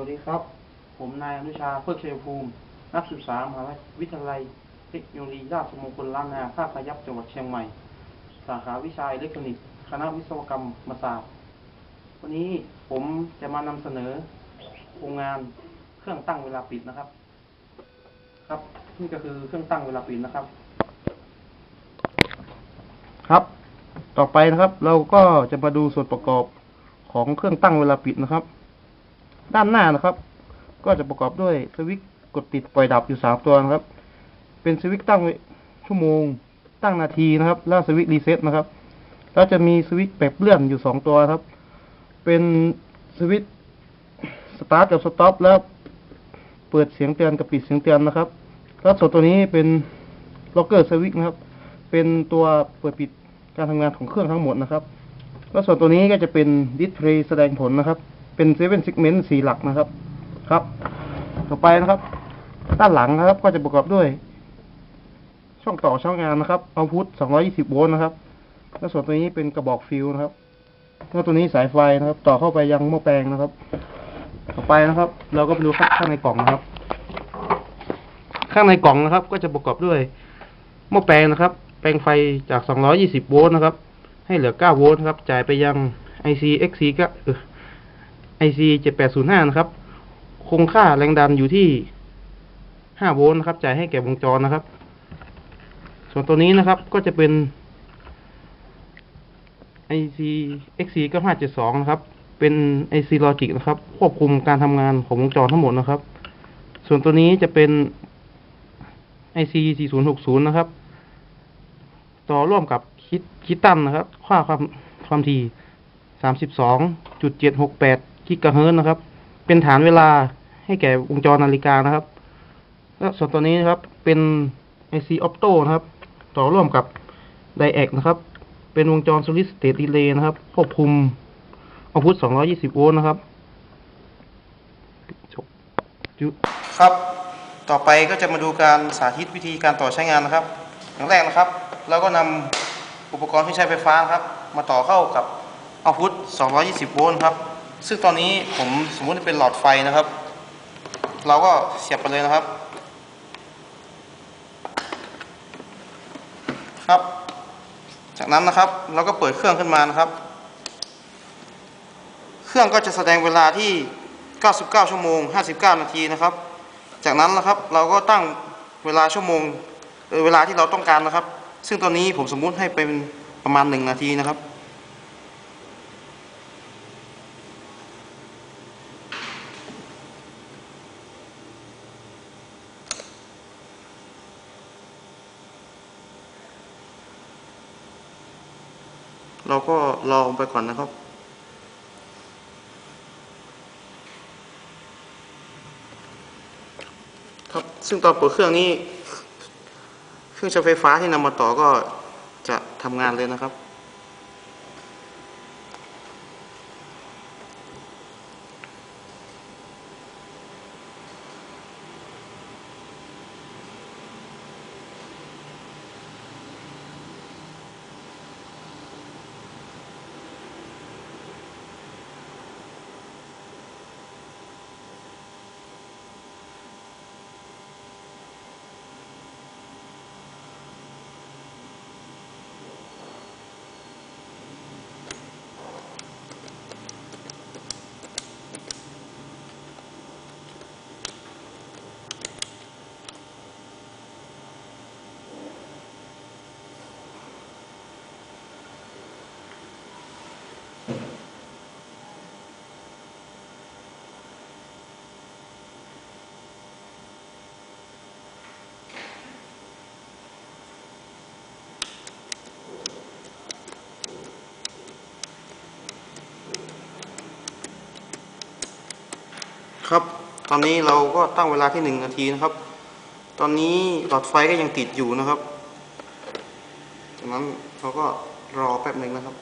วัสดีครับ ผมนายอนุชาเพิกชัยภูมิ นักศึกษามหาวิทยาลัย เทคโนโลยีราชมงคลล้านนาภาคพยัพจังหวัดเชียงใหม่ สาขาวิชาอิเล็กทรอนิกส์คณะวิศวกรรมศาสตร์ วันนี้ผมจะมานำเสนอโครงงานเครื่องตั้งเวลาปิดนะครับ ครับ นี่ก็คือเครื่องตั้งเวลาปิดนะครับ ครับ ต่อไปนะครับ เราก็จะมาดูส่วนประกอบของเครื่องตั้งเวลาปิดนะครับ ด้านหน้านะครับ ก็จะประกอบด้วยสวิตช์กดติดปล่อยดับอยู่สามตัวนะครับ เป็นสวิตช์ตั้งชั่วโมง ตั้งนาทีนะครับ แล้วสวิตช์รีเซ็ตนะครับ แล้วจะมีสวิตช์แบบเลื่อนอยู่สองตัวครับ เป็นสวิตช์สตาร์ทกับสต็อปแล้วเปิดเสียงเตือนกับปิดเสียงเตือนนะครับ แล้วส่วนตัวนี้เป็นล็อกเกอร์สวิตช์นะครับ เป็นตัวเปิดปิดการทำงานของเครื่องทั้งหมดนะครับ แล้วส่วนตัวนี้ก็จะเป็นดิสเพลย์แสดงผลนะครับ เป็นเซเว่นซิกเมนต์สีหลักนะครับ ครับ ต่อไปนะครับ ด้านหลังนะครับ ก็จะประกอบด้วย ช่องต่อช่องงานนะครับเอาพุท220โวลต์นะครับ แล้วส่วนตัวนี้เป็นกระบอกฟิวนะครับ แล้วตัวนี้สายไฟนะครับ ต่อเข้าไปยังหม้อแปลงนะครับ ต่อไปนะครับ เราก็ไปดูข้างในกล่องนะครับ ข้างในกล่องนะครับ ก็จะประกอบด้วยหม้อแปลงนะครับ แปลงไฟจาก 220 โวลต์นะครับ ให้เหลือ 9 โวลต์นะครับ จ่ายไปยัง IC XC ก็เออ IC 7805 นะครับ คงค่าแรงดันอยู่ที่ 5 โวลต์นะครับ จ่ายให้แก่วงจรนะครับ ส่วนตัวนี้นะครับก็จะเป็น IC XC 9572 นะครับ เป็น IC Logic นะครับ ควบคุมการทำงานของวงจรทั้งหมดนะครับ ส่วนตัวนี้จะเป็น IC 4060 นะครับ ต่อร่วมกับคิดคิดตันนะครับ ค่าความความถี่32.768กิ กะเฮิรตซ์นะครับ เป็นฐานเวลาให้แก่วงจรนาฬิกานะครับ และส่วนตัวนี้นะครับ เป็น IC Opto นะครับ ต่อร่วมกับ Diac นะครับ เป็นวงจร Solid State Relay นะครับ ควบคุมเอาพุท220 โวลต์นะครับจบจุครับ ต่อไปก็จะมาดูการสาธิตวิธีการต่อใช้งานนะครับ อย่างแรกนะครับ เราก็นำอุปกรณ์ที่ใช้ไฟฟ้านะครับ มาต่อเข้ากับเอาพุท220 โวลต์ครับ ซึ่งตอนนี้ผมสมมุติเป็นหลอดไฟนะครับ เราก็เสียบไปเลยนะครับ ครับ จากนั้นนะครับเราก็เปิดเครื่องขึ้นมานะครับ เครื่องก็จะแสดงเวลาที่ 99 ชั่วโมง 59 นาทีนะครับ จากนั้นนะครับเราก็ตั้งเวลาชั่วโมงเวลาที่เราต้องการนะครับ ซึ่งตอนนี้ผมสมมุติให้เป็นประมาณ 1 นาทีนะครับ ก็ลองไปก่อนนะครับ ครับ ซึ่งตอนเปิดเครื่องนี้ เครื่องใช้ไฟฟ้าที่นำมาต่อก็จะทำงานเลยนะครับ ครับ ตอนนี้เราก็ตั้งเวลาที่หนึ่งนาทีนะครับ ตอนนี้หลอดไฟก็ยังติดอยู่นะครับ จากนั้นเราก็รอแป๊บหนึ่งนะครับ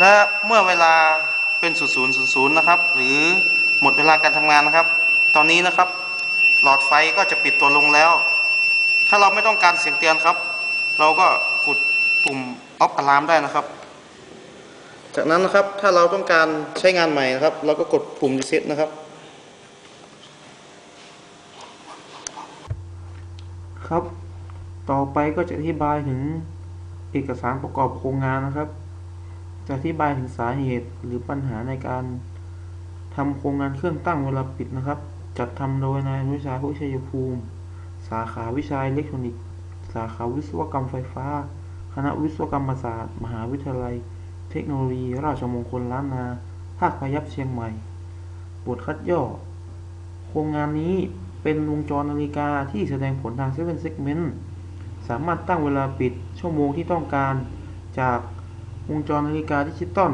และเมื่อเวลาเป็น0000นะครับ หรือหมดเวลาการทำงานนะครับ ตอนนี้นะครับ หลอดไฟก็จะปิดตัวลงแล้ว ถ้าเราไม่ต้องการเสียงเตือนครับ เราก็กดปุ่ม off alarm ได้นะครับ จากนั้นนะครับถ้าเราต้องการใช้งานใหม่นะครับ เราก็กดปุ่ม reset นะครับ ครับ ต่อไปก็จะอธิบายถึงเอกสารประกอบโครงงานนะครับ จะอธิบายถึงสาเหตุหรือปัญหาในการทำโครงงานเครื่องตั้งเวลาปิดนะครับ จัดทำโดยนายอนุชาผู้ชัยภูมิ สาขาวิชาอิเล็กทรอนิกส์ สาขาวิศวกรรมไฟฟ้า คณะวิศวกรรมศาสตร์ มหาวิทยาลัย เทคโนโลยี ราชมงคลล้านนา ภาคพยัพเชียงใหม่ บทคัดย่อ โครงงานนี้เป็นวงจรนาฬิกาที่แสดงผลทาง7 segment สามารถตั้งเวลาปิดชั่วโมงที่ต้องการจาก วงจรนาฬิกาดิจิตอล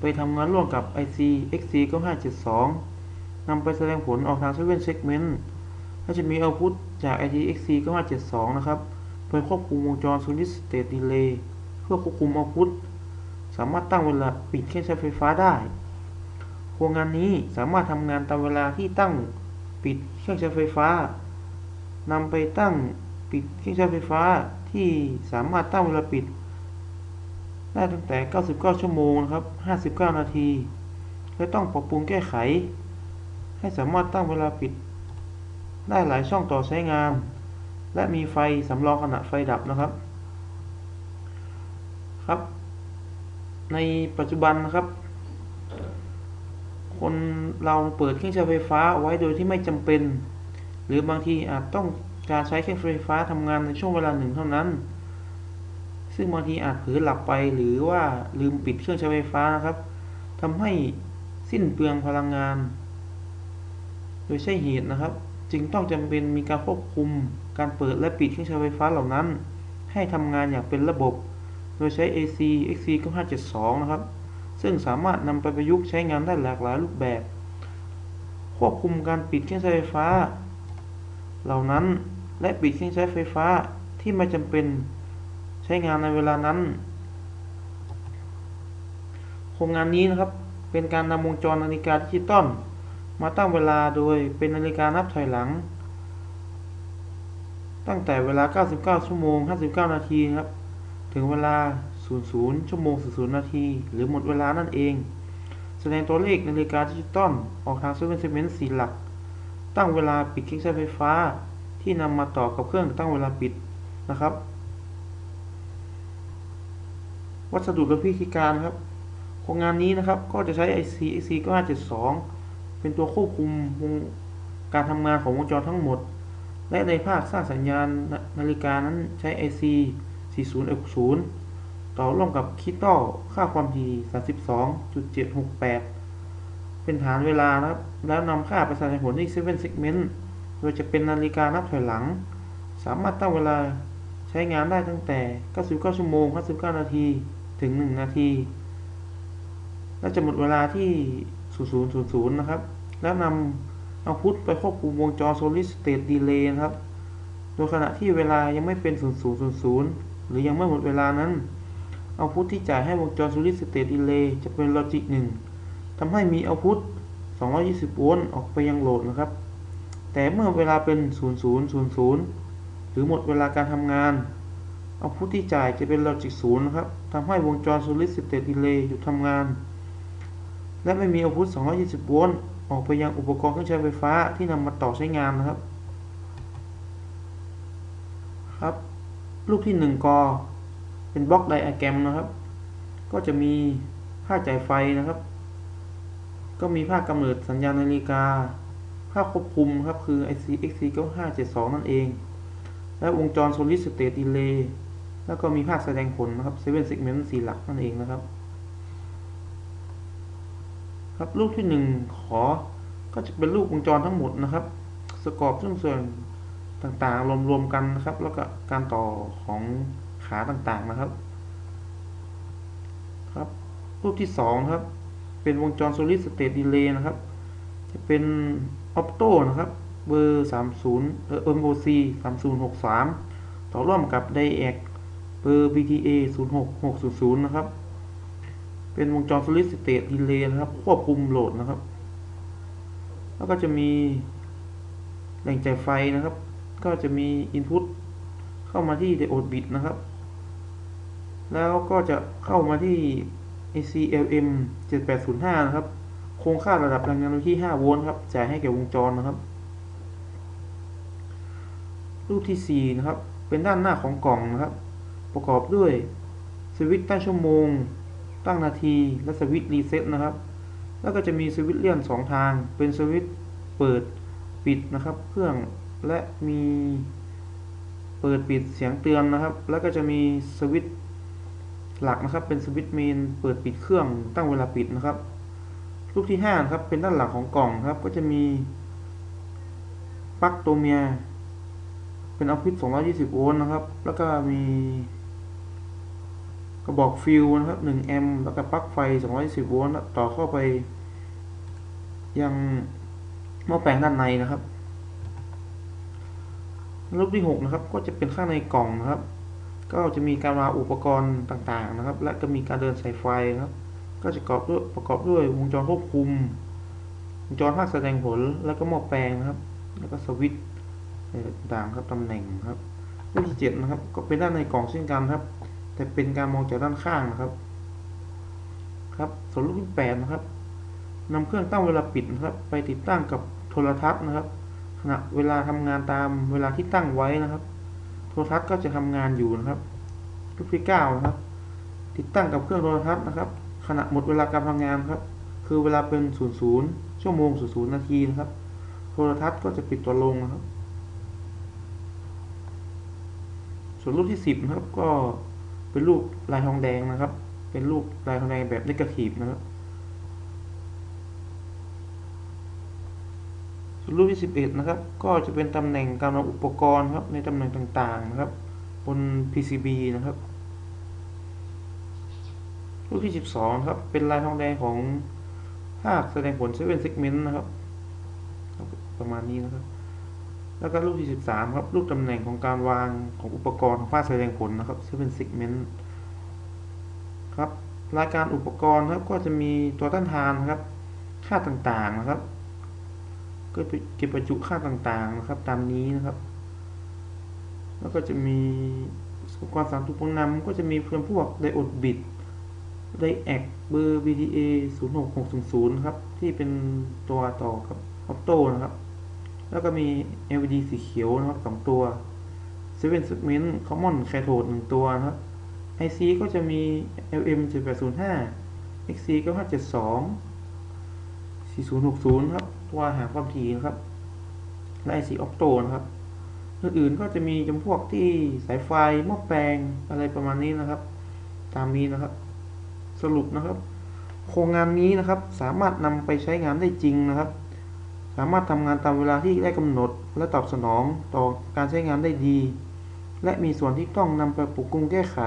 ไปทำงานร่วมกับ IC XC 9572นำไปแสดงผลออกทาง7 segment และจะมีเอาพุตจาก IC XC 9572นะครับไปควบคุมวงจร solid state relay เพื่อควบคุมเอาพุตสามารถตั้งเวลาปิดเครื่องใช้ไฟฟ้าได้โครงงานนี้สามารถทำงานตามเวลาที่ตั้งปิดเครื่องใช้ไฟฟ้านำไปตั้งปิดเครื่องใช้ไฟฟ้าที่สามารถตั้งเวลาปิด ได้ตั้งแต่ 99 ชั่วโมงนะครับ 59 นาที และต้องปรับปรุงแก้ไข ให้สามารถตั้งเวลาปิด ได้หลายช่องต่อใช้งาน และมีไฟสำรองขณะไฟดับนะครับ ครับ ในปัจจุบันนะครับ คนเราเปิดเครื่องใช้ไฟฟ้าไว้โดยที่ไม่จำเป็น หรือบางทีอาจต้องการใช้เครื่องไฟฟ้าทำงานในช่วงเวลาหนึ่งเท่านั้น ซึ่งบางทีอาจเผลอหลับไปหรือว่าลืมปิดเครื่องใช้ไฟฟ้านะครับทำให้สิ้นเปลืองพลังงาน โดยใช่เหตุนะครับ จึงต้องจำเป็นมีการควบคุมการเปิดและปิดเครื่องใช้ไฟฟ้าเหล่านั้น ให้ทำงานอย่างเป็นระบบ โดยใช้ AC XC 9572 นะครับ ซึ่งสามารถนำไปประยุกต์ใช้งานได้หลากหลายรูปแบบ ควบคุมการปิดเครื่องใช้ไฟฟ้า เหล่านั้นและปิดเครื่องใช้ไฟฟ้าที่ไม่จำเป็น ช้งานในเวลานั้นโครงงานนี้นะครับเป็นการนำวงจรนาฬิกาดิจิตอลมาตั้งเวลาโดยเป็นนาฬิกานับถอยหลัง ตั้งแต่เวลา 99 ชั่วโมง 59 นาทีครับ ถึงเวลา 00 ชั่วโมง 00 นาที หรือหมดเวลานั่นเอง แสดงตัวเลขนาฬิกาดิจิตอลออกทางเซเว่นเซเมนต์สี่หลัก ตั้งเวลาปิดเครื่องใช้ไฟฟ้า ที่นำมาต่อกับเครื่องตั้งเวลาปิดนะครับ วัสดุและพิธีการครับโครงงานนี้นะครับ ก็จะใช้ IC XC 9572 เป็นตัวควบคุมวงการทำงานของวงจรทั้งหมด และในภาคสร้างสัญญาณนาฬิกานั้นใช้ IC 4060ต่อร่วมกับคิตตอค่าความถี่32.768 เป็นฐานเวลานะครับ แล้วนำค่าไปแสดงผลที่ 7 segment โดยจะเป็นนาฬิกานับถอยหลัง สามารถตั้งเวลาใช้งานได้ตั้งแต่ 99 ชั่วโมง 59 นาที ถึง 1 นาทีและจะหมดเวลาที่ 0000 นะครับ แล้วนำเอาพุทไปควบคุมวงจร solid state delay นะครับ โดยขณะที่เวลายังไม่เป็น 0000 หรือยังไม่หมดเวลานั้น เอาพุทที่จ่ายให้วงจร solid state delay จะเป็น logic 1ทำให้มีเอาพุท220 โวลต์ออกไปยังโหลดนะครับ แต่เมื่อเวลาเป็น 0000 หรือหมดเวลาการทำงาน เอาพุทที่จ่ายจะเป็น logic 0 นะครับ ทำให้วงจร solid state delay หยุดทำงาน และไม่มีเอาพุท220 โวลต์ ออกไปยังอุปกรณ์เครื่องใช้ไฟฟ้าที่นำมาต่อใช้งานนะครับ ครับ ลูกที่ 1 กอ เป็นบล็อกไดอะแกรมนะครับ ก็จะมีค่าจ่ายไฟนะครับ ก็มีภาคกำเนิดสัญญาณนาฬิกาภาคควบคุมครับ คือ IC XC 9572 นั่นเอง และวงจร solid state delay แล้วก็มีภาคแสดงผลนะครับ7 segment 4หลักนั่นเองนะครับ ครับรูปที่ 1 ขอก็จะเป็นรูปวงจรทั้งหมดนะครับสกอบซึ่งส่วนต่างๆรวมๆกันนะครับ แล้วก็การต่อของขาต่างๆนะครับ ครับ รูปที่2ครับ เป็นวงจร solid state delay นะครับ จะเป็น opto นะครับเบอร์ 30เอ่อ MOC 3063 ต่อร่วมกับ diac เบอร์ BTA 06600 นะครับ เป็นวงจร solid state relay นะครับ ควบคุมโหลดนะครับ แล้วก็จะมีแหล่งจ่ายไฟนะครับ ก็จะมี input เข้ามาที่ diode bit นะครับ แล้วก็จะเข้ามาที่ ACLM 7805 นะครับ โครงค่าระดับพลังงานที่ 5 โวลต์ครับ จ่ายให้แก่วงจรนะครับ รูปที่ 4 นะครับ เป็นด้านหน้าของกล่องนะครับ ประกอบด้วยสวิตช์ตั้งชั่วโมง ตั้งนาที และสวิตช์รีเซ็ตนะครับ แล้วก็จะมีสวิตช์เลื่อน2 ทาง เป็นสวิตช์เปิดปิดนะครับ เครื่องและมีเปิดปิดเสียงเตือนนะครับ แล้วก็จะมีสวิตช์หลักนะครับ เป็นสวิตช์เมนเปิดปิดเครื่องตั้งเวลาปิดนะครับรูปที่5นะครับเป็นด้านหลังของกล่องครับ ก็จะมีปลั๊กตัวเมีย เป็นเอาพิษ220 โวลต์นะครับ แล้วก็มี กระบอกฟิวนะครับ1แอมป์แล้วก็ปลั๊กไฟ220โวลต์ต่อเข้าไป ยังหม้อแปลงด้านในนะครับรูปที่6นะครับก็จะเป็นข้างในกล่องนะครับ ก็จะมีการวางอุปกรณ์ต่างๆนะครับ และก็มีการเดินสายไฟนะครับ ก็จะประกอบด้วยประกอบด้วยวงจรควบคุม วงจรภาคแสดงผลแล้วก็หม้อแปลงนะครับ แล้วก็สวิตช์ต่างๆครับตำแหน่งครับรูปที่7นะครับก็เป็นด้านในกล่องเช่นกันครับ แต่เป็นการมองจากด้านข้างนะครับ ครับส่วนรูปที่8นะครับนำเครื่องตั้งเวลาปิดนะครับ ไปติดตั้งกับโทรทัศน์นะครับ ขณะเวลาทำงานตามเวลาที่ตั้งไว้นะครับ โทรทัศน์ก็จะทำงานอยู่นะครับรูปที่9นะครับ ติดตั้งกับเครื่องโทรทัศน์นะครับ ขณะหมดเวลาการทำงานครับ คือเวลาเป็น00ชั่วโมง00นนาทีนะครับ โทรทัศน์ก็จะปิดตัวลงนะครับ ส่วนรูปที่10นะครับก็ เป็นรูปลายทองแดงนะครับ เป็นรูปลายทองแดงแบบนิกทีฟนะครับส่วนรูปที่11 นะครับ ก็จะเป็นตำแหน่งการวางอุปกรณ์ครับในตำแหน่งต่างๆนะครับ บน PCB นะครับ รูปที่ 12 ครับ เป็นลายทองแดงของภาคแสดงผล7 segment นะครับ ประมาณนี้นะครับ แล้วก็รูปที่13ครับ รูปตำแหน่งของการวางของอุปกรณ์ของภาคแสดงผลนะครับ7 segment ครับรายการอุปกรณ์ครับก็จะมีตัวต้านทานนะครับ ค่าต่างๆนะครับ ก็เก็บประจุค่าต่างๆนะครับ ตามนี้นะครับ แล้วก็จะมีอุปกรณ์สารถูกนำก็จะมีเพื่อนพวกไดโอดบิตไดแอกเบอร์ BTA 06600ครับที่เป็นตัวต่อกับออโต้นะครับ แล้วก็มี LED สีเขียวนะครับสองตัว7 segment common cathode 1ตัวนะครับ IC ก็จะมี LM 7805 XC 9572 4060 ครับ ตัวหาความถี่นะครับ และ IC Opto นะครับอื่นๆก็จะมีจำพวกที่สายไฟหม้อแปลงอะไรประมาณนี้นะครับ ตามนี้นะครับ สรุปนะครับ โครงงานนี้นะครับสามารถนำไปใช้งานได้จริงนะครับ สามารถทำงานตามเวลาที่ได้กำหนด และตอบสนองต่อการใช้งานได้ดี และมีส่วนที่ต้องนำไปปรับปรุงแก้ไข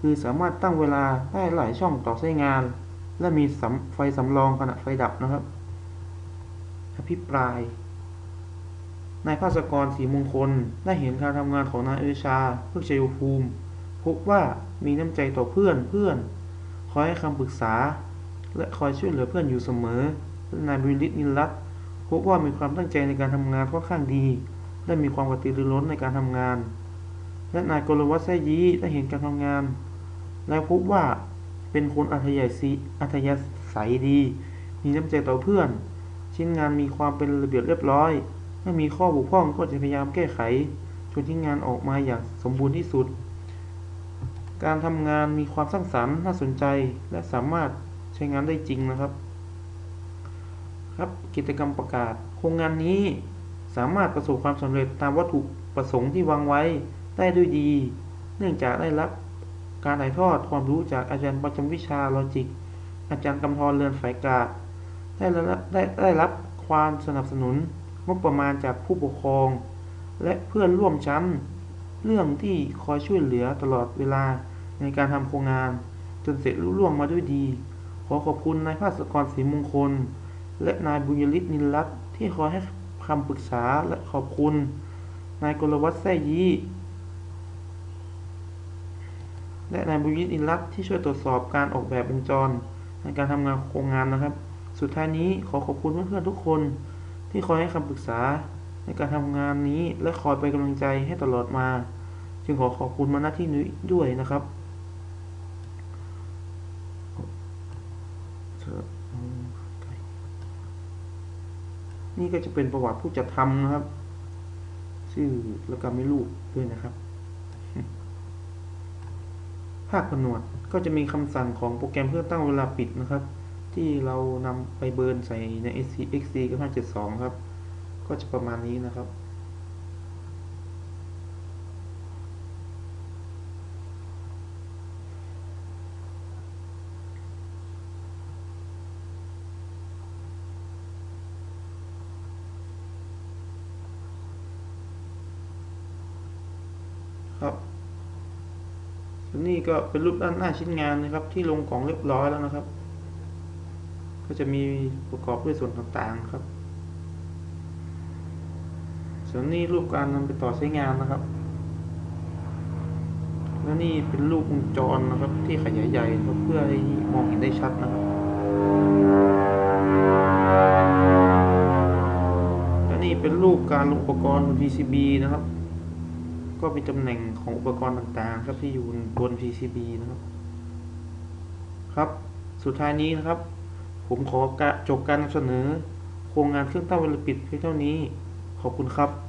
คือสามารถตั้งเวลาได้หลายช่องต่อใช้งาน และมีไฟสำรองขณะไฟดับนะครับ อภิปราย นายภาสกรศรีมงคลได้เห็นการทำงานของนายเอชาเพื่อชัยภูมิ พบว่ามีน้ำใจต่อเพื่อนเพื่อนคอยให้คำปรึกษา และคอยช่วยเหลือเพื่อนอยู่เสมอ และนายบริลิตนินรัตน์ พบว่ามีความตั้งใจในการทำงานค่อนข้างดีและมีความกระตือรือร้นในการทำงาน และนายกรวัฒน์แซยีได้เห็นการทำงาน และพบว่าเป็นคนอัธยาศัยอัธยาศัยดี มีน้ำใจต่อเพื่อน ชิ้นงานมีความเป็นระเบียบเรียบร้อยถ้ามีข้อบกพร่องก็จะพยายามแก้ไขจนชิ้นงานออกมาอย่างสมบูรณ์ที่สุด การทำงานมีความสร้างสรรค์น่าสนใจและสามารถใช้งานได้จริงนะครับ ครับกิจกรรมประกาศ โครงงานนี้สามารถประสบความสำเร็จตามวัตถุประสงค์ที่วางไว้ได้ด้วยดี เนื่องจากได้รับการถ่ายทอดความรู้จากอาจารย์ประจำวิชาลอจิก อาจารย์กำธรเรือนฝ่ายกาได้รับได้ได้รับความสนับสนุนงบประมาณจากผู้ปกครอง และเพื่อนร่วมชั้น เรื่องที่คอยช่วยเหลือตลอดเวลาในการทำโครงงาน จนเสร็จลุล่วงมาด้วยดี ขอขอบคุณนายภาสกรศรีมงคล และนายบุญยฤทธิ์นินรัตน์ที่คอยให้คำปรึกษาและขอบคุณ นายกรวัฒน์แซ่ยี้และนายบุญยิตอินรัตน์ที่ช่วยตรวจสอบการออกแบบวงจรในการทำงานโครงงานนะครับ สุดท้ายนี้ขอขอบคุณเพื่อนๆทุกคน ที่คอยให้คำปรึกษาในการทำงานนี้และคอยเป็นกำลังใจให้ตลอดมา จึงขอขอบคุณมาณที่นี้ด้วยนะครับ นี่ก็จะเป็นประวัติผู้จัดทำนะครับ ชื่อแล้วก็ไม่รูปด้วยนะครับ ภาคผนวดก็จะมีคำสั่งของโปรแกรมเพื่อตั้งเวลาปิดนะครับ ที่เรานำไปเบิร์นใส่ใน SC XC กับ572 ครับ ก็จะประมาณนี้นะครับ ก็เป็นรูปด้านหน้าชิ้นงานนะครับ ที่ลงกล่องเรียบร้อยแล้วนะครับ ก็จะมีประกอบด้วยส่วนต่างๆครับ ส่วนนี้รูปการนำไปต่อใช้งานนะครับ และนี่เป็นรูปวงจรนะครับ ที่ขยายใหญ่ครับเพื่อให้มองเห็นได้ชัดนะครับและนี่เป็นรูปการลงอุปกรณ์บน PCB นะครับ ก็มีตำแหน่งของอุปกรณ์ต่างๆ ครับที่อยู่บน PCB นะครับ ครับ สุดท้ายนี้นะครับ ผมขอจบการนำเสนอโครงงานเครื่องตั้งเวลาปิดเพียงเท่านี้ ขอบคุณครับ